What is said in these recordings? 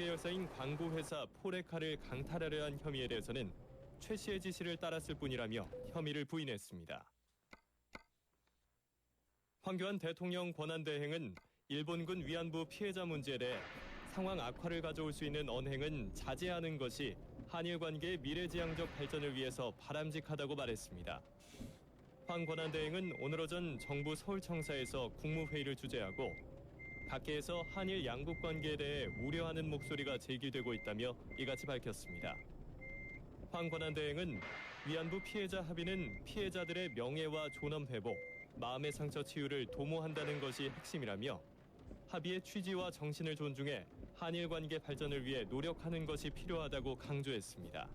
계열사인 광고회사 포레카를 강탈하려 한 혐의에 대해서는 최 씨의 지시를 따랐을 뿐이라며 혐의를 부인했습니다. 황교안 대통령 권한대행은 일본군 위안부 피해자 문제에 대해 상황 악화를 가져올 수 있는 언행은 자제하는 것이 한일 관계의 미래지향적 발전을 위해서 바람직하다고 말했습니다. 황 권한대행은 오늘 오전 정부 서울청사에서 국무회의를 주재하고 각계에서 한일 양국 관계에 대해 우려하는 목소리가 제기되고 있다며 이같이 밝혔습니다. 황 권한대행은 위안부 피해자 합의는 피해자들의 명예와 존엄 회복, 마음의 상처 치유를 도모한다는 것이 핵심이라며 합의의 취지와 정신을 존중해 한일 관계 발전을 위해 노력하는 것이 필요하다고 강조했습니다.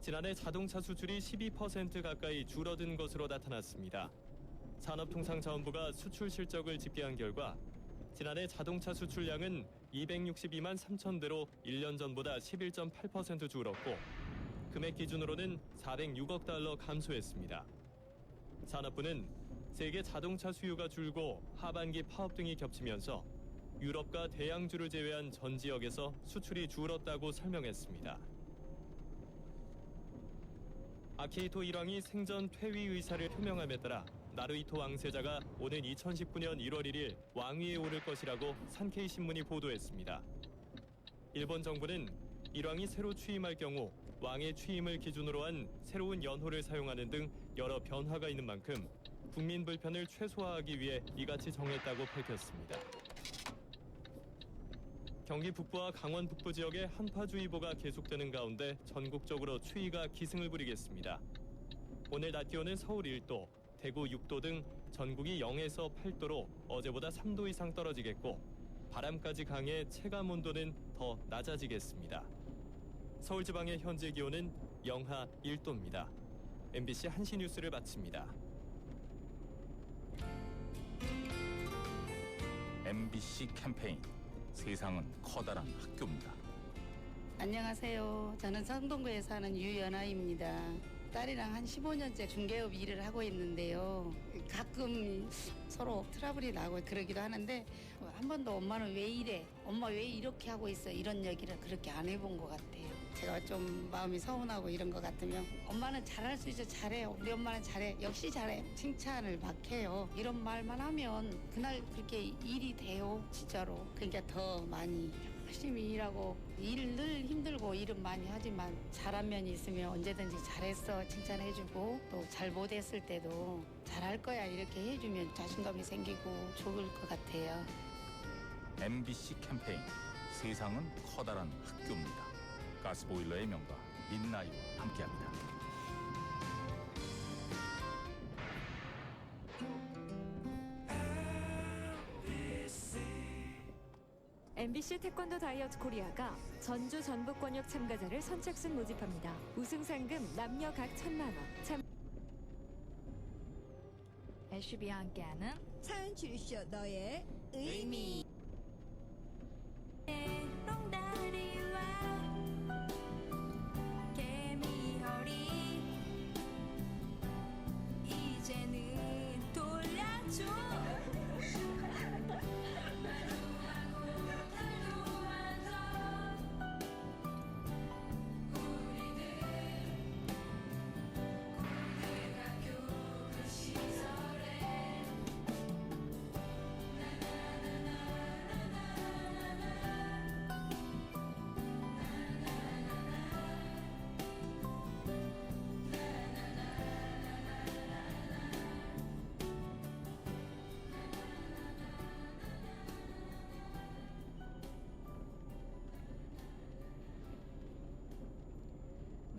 지난해 자동차 수출이 12% 가까이 줄어든 것으로 나타났습니다. 산업통상자원부가 수출 실적을 집계한 결과 지난해 자동차 수출량은 262만 3천 대로 1년 전보다 11.8% 줄었고 금액 기준으로는 406억 달러 감소했습니다. 산업부는 세계 자동차 수요가 줄고 하반기 파업 등이 겹치면서 유럽과 대양주를 제외한 전 지역에서 수출이 줄었다고 설명했습니다. 아키히토 일왕이 생전 퇴위 의사를 표명함에 따라 나루히토 왕세자가 오는 2019년 1월 1일 왕위에 오를 것이라고 산케이 신문이 보도했습니다. 일본 정부는 일왕이 새로 취임할 경우 왕의 취임을 기준으로 한 새로운 연호를 사용하는 등 여러 변화가 있는 만큼 국민 불편을 최소화하기 위해 이같이 정했다고 밝혔습니다. 경기 북부와 강원 북부 지역에 한파주의보가 계속되는 가운데 전국적으로 추위가 기승을 부리겠습니다. 오늘 낮 기온은 서울 1도, 대구 6도 등 전국이 0에서 8도로 어제보다 3도 이상 떨어지겠고 바람까지 강해 체감 온도는 더 낮아지겠습니다. 서울 지방의 현재 기온은 영하 1도입니다. MBC 한시 뉴스를 마칩니다. MBC 캠페인 세상은 커다란 학교입니다. 안녕하세요. 저는 성동구에 사는 유연아입니다. 딸이랑 한 15년째 중개업 일을 하고 있는데요. 가끔 서로 트러블이 나고 그러기도 하는데 한 번도 엄마는 왜 이래? 엄마 왜 이렇게 하고 있어? 이런 얘기를 그렇게 안 해본 것 같아요. 제가 좀 마음이 서운하고 이런 것 같으면 엄마는 잘할 수 있어 잘해. 우리 엄마는 잘해. 역시 잘해. 칭찬을 막 해요. 이런 말만 하면 그날 그렇게 일이 돼요. 진짜로. 그러니까 더 많이 열심히 일하고 일 늘 힘들고 일은 많이 하지만 잘한 면이 있으면 언제든지 잘했어 칭찬해주고 또 잘 못했을 때도 잘할 거야 이렇게 해주면 자신감이 생기고 좋을 것 같아요. MBC 캠페인 세상은 커다란 학교입니다. 가스보일러의 명가 민나이와 함께합니다. MBC 태권도 다이어트 코리아가 전주 전북 권역 참가자를 선착순 모집합니다. 우승 상금 남녀 각 천만 원. 참 애쉬비와 함께하는 차연출쇼 너의 의미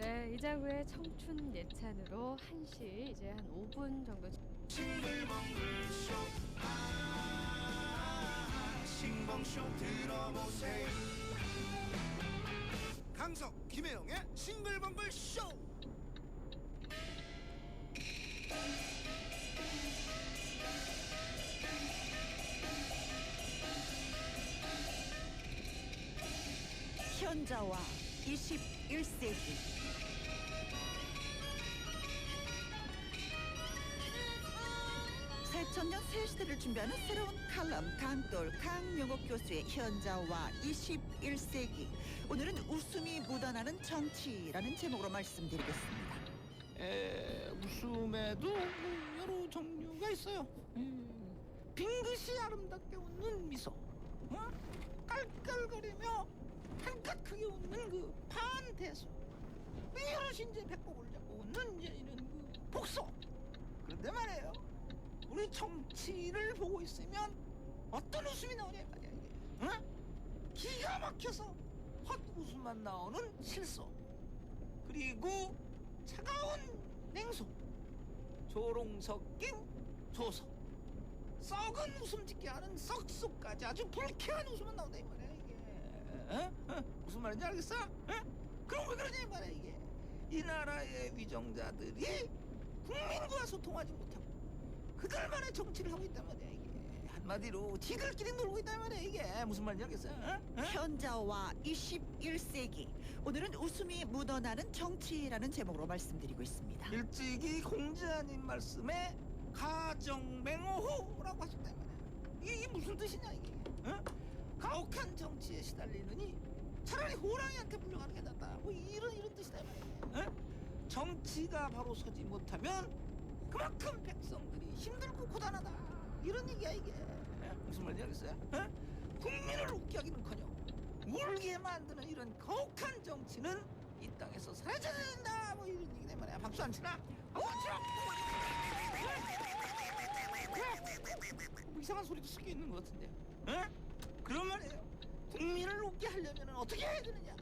네, 이자구의 청춘 예찬으로 1시 이제 한 5분 정도 싱글벙글 쇼 아 싱벙쇼 들어보세요 강석 김혜영의 싱글벙글 쇼! 현자와 21세기 3년 새 시대를 준비하는 새로운 칼럼 강돌 강용옥 교수의 현자와 21세기 오늘은 웃음이 묻어나는 정치라는 제목으로 말씀드리겠습니다. 에, 웃음에도 뭐 여러 종류가 있어요. 음, 빙긋이 아름답게 웃는 미소, 어? 깔깔거리며 한껏 크게 웃는 그 반대소, 여럿이 이제 배꼽을 잡고 웃는 이제 이런 그 복소. 그런데 말이에요, 우리 정치를 보고 있으면 어떤 웃음이 나오냐 이 말이야 이게, 어? 기가 막혀서 헛 웃음만 나오는 실소. 그리고 차가운 냉소 조롱 섞인 조소 썩은 웃음 짓게 하는 썩소까지 아주 불쾌한 웃음은 나온다 이 말이야 이게 어? 어? 무슨 말인지 알겠어? 어? 그럼 왜 그러냐 이 말이야 이게 이 나라의 위정자들이 국민과 소통하지 못하고 그들만의 정치를 하고 있단 말이야 이게 한마디로 지들끼리 놀고 있단 말이야 이게 무슨 말인지 알겠어? 어? 어? 현자와 21세기 오늘은 웃음이 묻어나는 정치라는 제목으로 말씀드리고 있습니다. 일찍이 공자님 말씀에 가정맹호라고 하셨다 이 말이야. 이게, 이게 무슨 뜻이냐 이게? 어? 가혹한 정치에 시달리느니 차라리 호랑이한테 물려가는 게 낫다. 뭐 이런 이런 뜻이다 이 말이야. 어? 정치가 바로 서지 못하면 그만큼 백성들이 힘들고 고단하다. 이런 얘기야 이게. 어? 무슨 말인지 알겠어요? 어? 국민을 웃게 하기는커녕 울게 만드는 이런 가혹한 정치는 이 땅에서 사라져야 된다. 뭐 이런 얘기네 말이야. 박수 안 치나? 안 치나? 뭐 이상한 소리도 섞여 있는 것 같은데. 어? 그런 말이에요. 국민을 웃게 하려면 어떻게 해야 되느냐?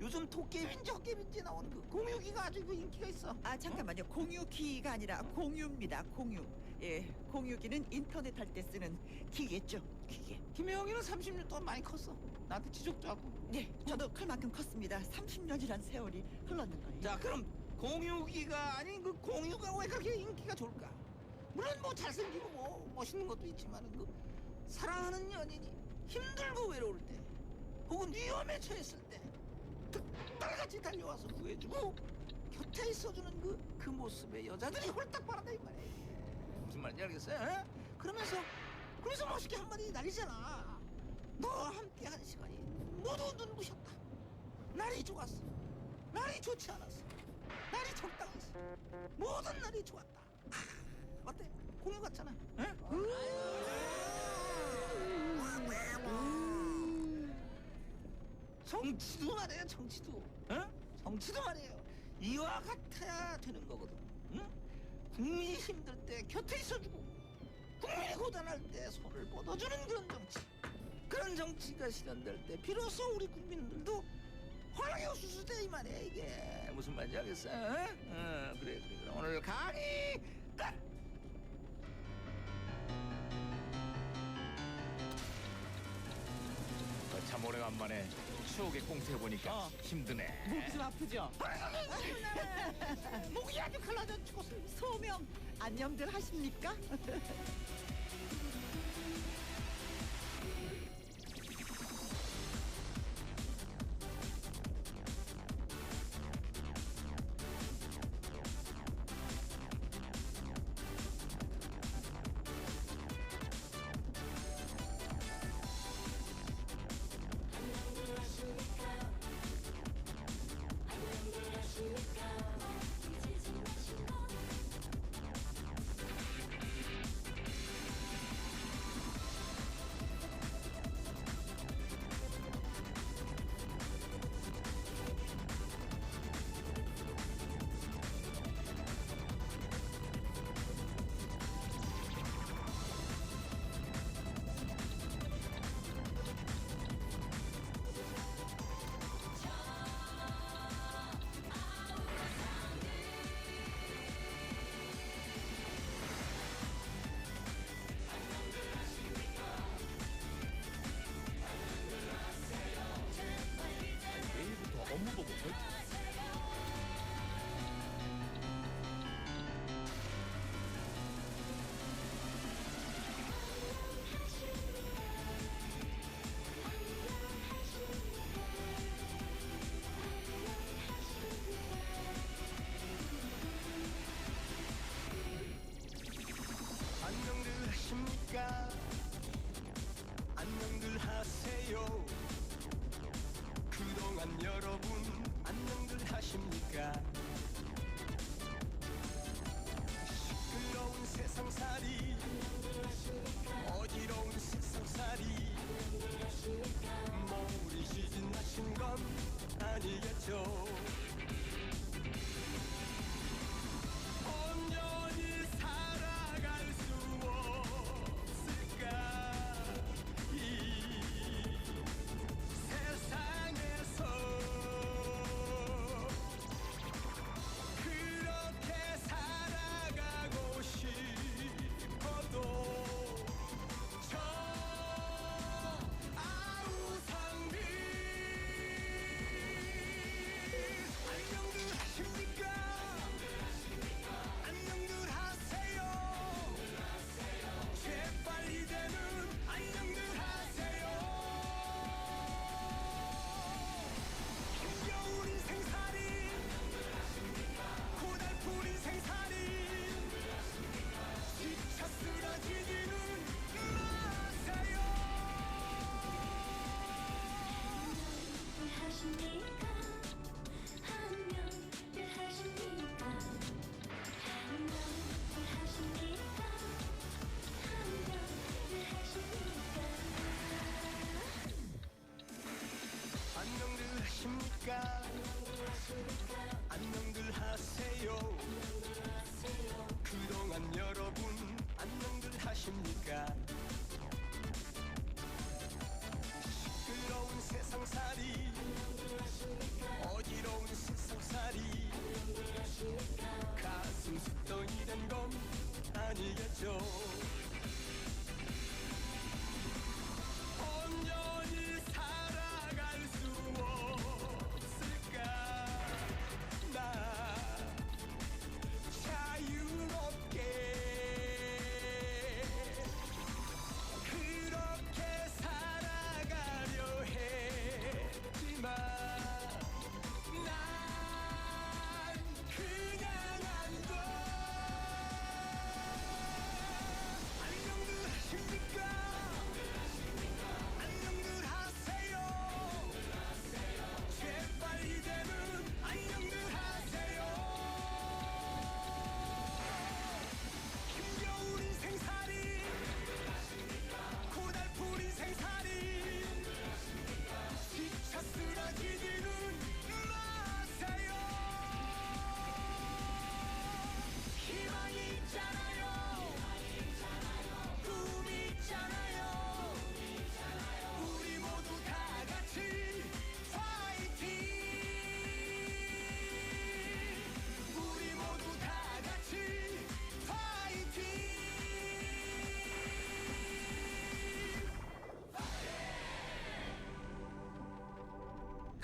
요즘 도깨비인지 헛개비인지 나오는 그 공유기가 아주 그 인기가 있어. 아 잠깐만요. 공유기가 아니라 공유입니다. 공유. 예, 공유기는 인터넷 할 때 쓰는 기계죠. 기계. 김혜영이는 30년 동안 많이 컸어. 나한테 지적도 하고. 네, 저도 클만큼 컸습니다. 30년이란 세월이 흘렀는걸요. 자 그럼 공유기가 아닌 그 공유가 왜 그렇게 인기가 좋을까? 물론 뭐 잘생기고 뭐 멋있는 것도 있지만 그 사랑하는 연인이 힘들고 외로울 때 혹은 위험에 처했을 때 딸같이 달려와서 구해주고 곁에 있어주는 그, 그 모습에 여자들이 홀딱 반한다 이 말이야. 무슨 말인지 알겠어요? 어? 그러면서 그러면서 멋있게 한마디 날리잖아. 너와 함께 한 시간이 모두 눈부셨다. 날이 좋았어. 날이 좋지 않았어. 날이 적당했어. 모든 날이 좋았다. 아, 어때? 공유 같잖아 정치도 말이에요 정치도 어? 정치도 말이에요 이와 같아야 되는 거거든 응? 국민이 힘들 때 곁에 있어주고 국민이 고단할 때 손을 뻗어주는 그런 정치 그런 정치가 실현될 때 비로소 우리 국민들도 환하게 웃을 수 있다 이 말이야 이게 무슨 말인지 알겠어? 어? 어, 그래 그래 그래 오늘 강의 끝! 참 오래간만에 추억의 꽁트해 보니까 힘드네. 목이 좀 아프죠? 목이 아주 갈라져 죽었어 소명 안녕들? 하십니까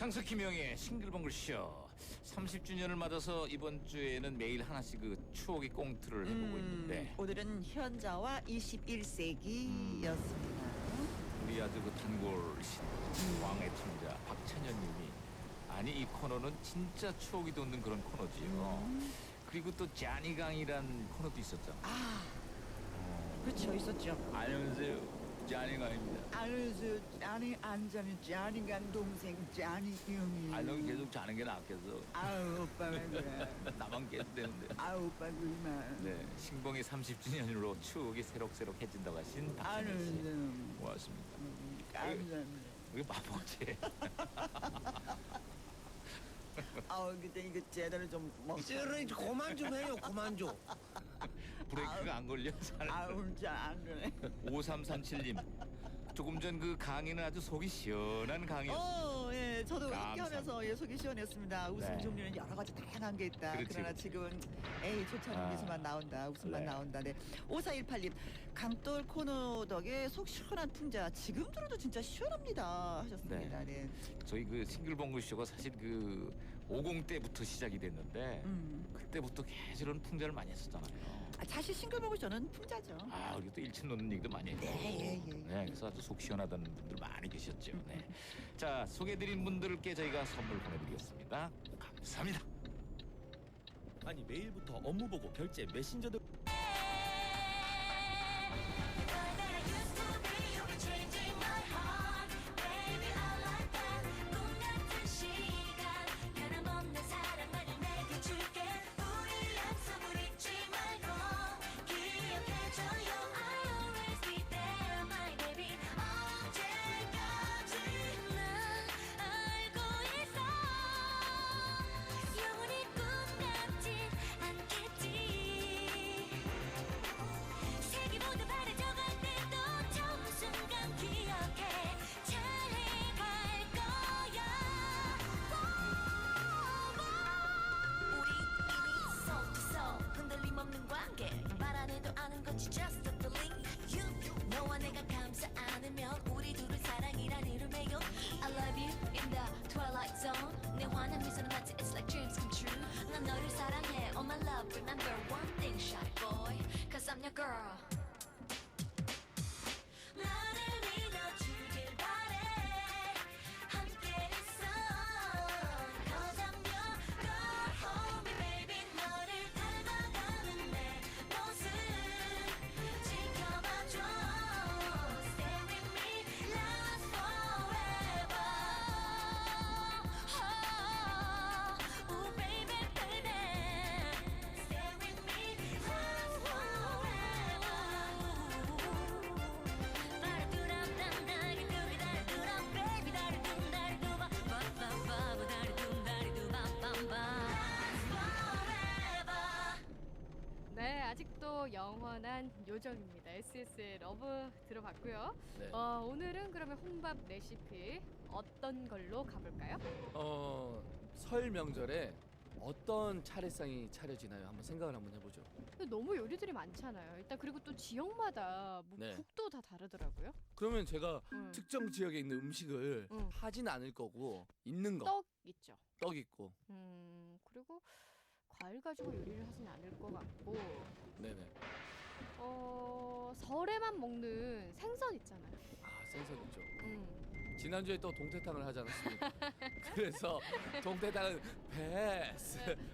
강석 김영의 싱글벙글 쇼 30주년을 맞아서 이번 주에는 매일 하나씩 그 추억의 꽁트를 해보고 있는데 음, 오늘은 현자와 21세기였습니다. 우리 아주 그 단골 신- 왕의 tum자 박찬현님이 아니 이 코너는 진짜 추억이 돋는 그런 코너지요. 그리고 또 짜니강이란 코너도 있었잖아. 아, 어, 그렇죠, 있었죠. 안녕하세요, 짜니강입니다. 아르스 짜니 안자는 짜니간 동생 짜니 형이. 아, 넌 계속 자는 게 낫겠어. 아우 오빠가 그래. 나만 계속 되는데. 아우 오빠 그만. 네, 신봉이 30주년으로 추억이 새록새록해진다고 하신 박찬현 씨. 아르스 고맙습니다. 감사합니다. 이게 바보지. 아우 그때 이거 제대로 좀 먹. 찌르 그만 좀 해요 그만 좀 브레이크가 안 걸려. 잘. 아우 잘안 그래. 5337님. 조금 전 그 강의는 아주 속이 시원한 강의였어요. 어, 예, 저도 감사합니다. 함께하면서 예, 속이 시원했습니다. 웃음 네. 종류는 여러 가지 다양한 게 있다. 그렇지, 그러나 그렇지. 지금은 에이 아. 미소만 나온다, 웃음만 네. 나온다. 네. 5418님, 강돌 코너 덕에 속 시원한 풍자. 지금 들어도 진짜 시원합니다. 하셨습니다. 네. 저희 그 싱글벙글 쇼가 사실 그 50 때부터 시작이 됐는데 음. 그때부터 계속 풍자를 많이 했었잖아요. 아, 사실 싱글벙글 저는 풍자죠. 아 그리고 또 일침 놓는 얘기도 많이 했고. 네, 예, 예. 네, 그래서 아주 속 시원하다는 분들 많이 계셨죠. 네. 자, 소개해드린 분들께 저희가 선물 보내드리겠습니다. 감사합니다. 아니 메일부터 업무 보고 결제 메신저도 영원한 요정입니다. SS의 러브 들어봤고요. 네. 어, 오늘은 그러면 홍밥 레시피 어떤 걸로 가볼까요? 어, 설 명절에 어떤 차례상이 차려지나요? 한번 생각을 한번 해보죠. 근데 너무 요리들이 많잖아요. 일단 그리고 또 지역마다 뭐 네. 국도 다 다르더라고요. 그러면 제가 음. 특정 지역에 있는 음식을 음. 하진 않을 거고 있는 거, 떡 있죠. 떡 있고, 음 그리고 과일 가지고 요리를 하진 않을 것 같고 네네. 어 설에만 먹는 생선 있잖아요. 아 생선 있죠. 음. 지난주에 또 동태탕을 하지 않았습니까? 그래서 동태탕은. 네.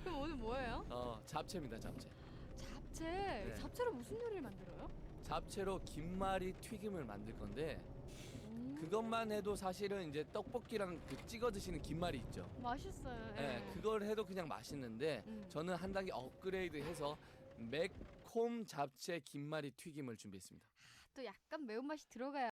그럼 오늘 뭐예요? 어 잡채입니다, 잡채. 잡채. 네. 잡채로 무슨 요리를 만들어요? 잡채로 김말이 튀김을 만들 건데 음, 그것만 해도 사실은 이제 떡볶이랑 그 찍어 드시는 김말이 있죠. 맛있어요. 예, 예. 그걸 해도 그냥 맛있는데 음. 저는 한 단계 업그레이드해서 매콤 잡채 김말이 튀김을 준비했습니다. 또 약간 매운맛이 들어가야